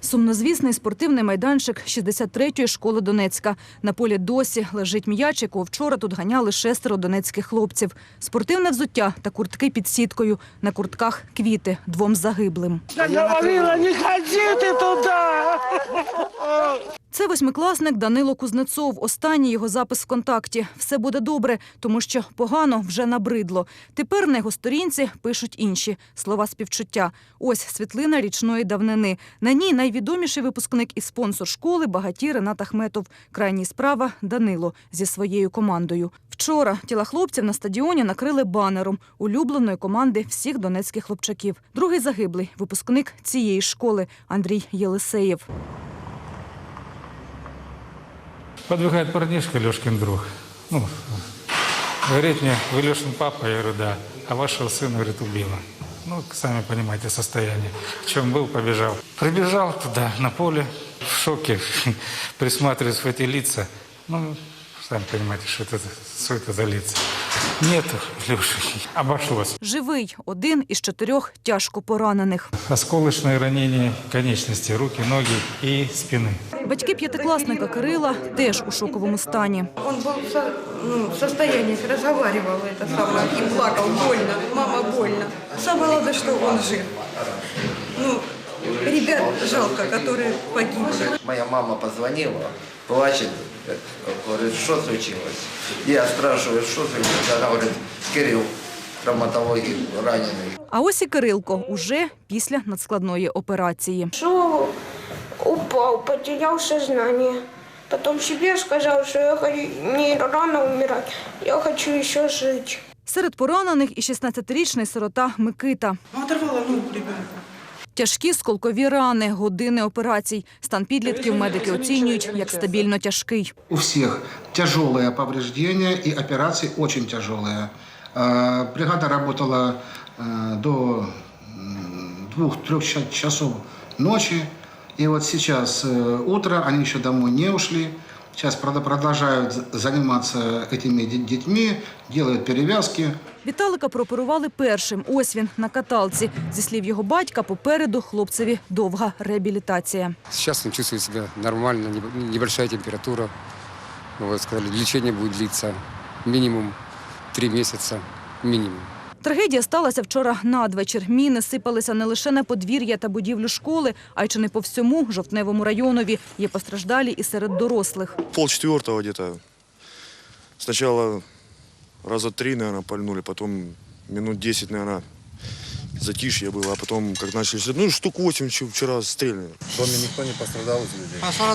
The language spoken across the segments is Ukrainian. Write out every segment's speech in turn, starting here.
Сумнозвісний спортивний майданчик 63-ї школи Донецька. На полі досі лежить м'яч, якого вчора тут ганяли шестеро донецьких хлопців. Спортивне взуття та куртки під сіткою. На куртках квіти двом загиблим. Я говорила, не ходите туда! Це восьмикласник Данило Кузнецов. Останній його запис ВКонтакті. Все буде добре, тому що погано вже набридло. Тепер на його сторінці пишуть інші слова співчуття. Ось світлина річної давнини. На ній найвідоміший випускник і спонсор школи багатій Ренат Ахметов. Крайній справа Данило зі своєю командою. Вчора тіла хлопців на стадіоні накрили банером улюбленої команди всіх донецьких хлопчаків. Другий загиблий випускник цієї школи Андрій Єлисеєв. Подвигает парнишка, Лешкин друг. Ну, говорит мне, вы Лешин папа? Я говорю, да. А вашего сына, говорит, убила. Ну, сами понимаете состояние. В чем был, побежал. Прибежал туда, на поле, в шоке, присматриваясь в эти лица. Ну, сами понимаете, что это, что это за лица. Нету Леши. Обошлось. Живий один із чотирьох тяжко поранених. Осколочное ранение конечности, руки, ноги и спины. Батьки п'ятикласника Кирила теж у шоковому стані. Он был в, со- ну, в состоянии, разговаривал это самое, и плакал, больно, мама больно. Самое главное, что он жив. Ну, ребят жалко, которые погибли. Моя мама позвонила, плачет, э, говорит, что случилось? Я спрашиваю, что случилось? Она говорит, Кирилл, травматологии раненый. А ось і Кирилко уже після надскладної операції. Шел, упал, потерял сознание. Потом себе сказал, что я хочу не рано умирать, я хочу еще жить. Серед поранених і 16-річний сирота Микита. Ну, оторвала ногу ребенка. Тяжкі сколкові рани, години операцій. Стан підлітків медики оцінюють як стабільно тяжкий. У всех тяжелые повреждения и операции очень тяжелые. Э, Бригада работала э, до двух-трех часов ночи. И вот сейчас э, утро, они еще домой не ушли. Сейчас продолжают заниматься этими детьми, делают перевязки. Віталика прооперували першим. Ось він на каталці. Зі слів його батька, попереду хлопцеві довга реабілітація. Сейчас он чувствует себя нормально, не- небольшая температура. Вот, сказали, лечение будет длиться минимум три месяца, минимум. Трагедія сталася вчора надвечір. Міни сипалися не лише на подвір'я та будівлю школи, а й чи не по всьому жовтневому районові. Є постраждалі і серед дорослих. пол четвертого где-то. Сначала раза три, наверное, пальнули, потом минут 10, наверное, затишье было, а потом, как начали, ну, штук 8 вчера стреляли.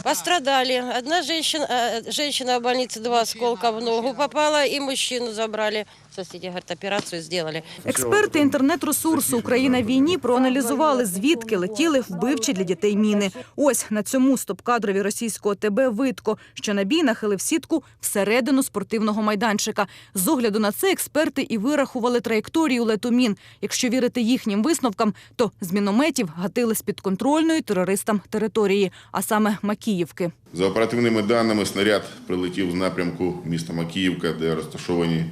Пострадали. Одна женщина, э, женщина в больнице два осколка в ногу попала, и мужчину забрали. Говорят, операцию сделали. Експерти інтернет-ресурсу Україна в війні проаналізували, звідки летіли вбивчі для дітей міни. Ось на цьому стоп-кадрові російського ТБ видко, що набій нахилив сітку всередину спортивного майданчика. З огляду на це експерти і вирахували траєкторію лету мін. Якщо вірити їхнім висновкам, то з мінометів гатили з підконтрольної терористам території, а саме Макіївки. За оперативними даними, снаряд прилетів з напрямку міста Макіївка, де розташовані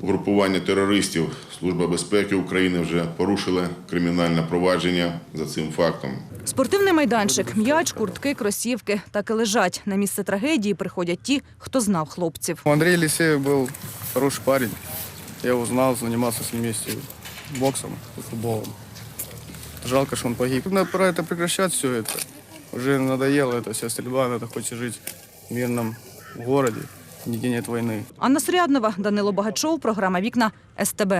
угрупування терористів. Служба безпеки України вже порушила кримінальне провадження за цим фактом. Спортивний майданчик, м'яч, куртки, кросівки так і лежать. На місце трагедії приходять ті, хто знав хлопців. Андрей Елисеев был хороший парень. Я его знал, занимался с ним вместе боксом и футболом. Жалко, что он погиб. Надо пора это прекращать все это. Уже надоело эта вся стрельба, надо хоть и жить в мирном городе, нигде нет войны. Анна Суряднова, Данило Багачов, програма Вікна СТБ.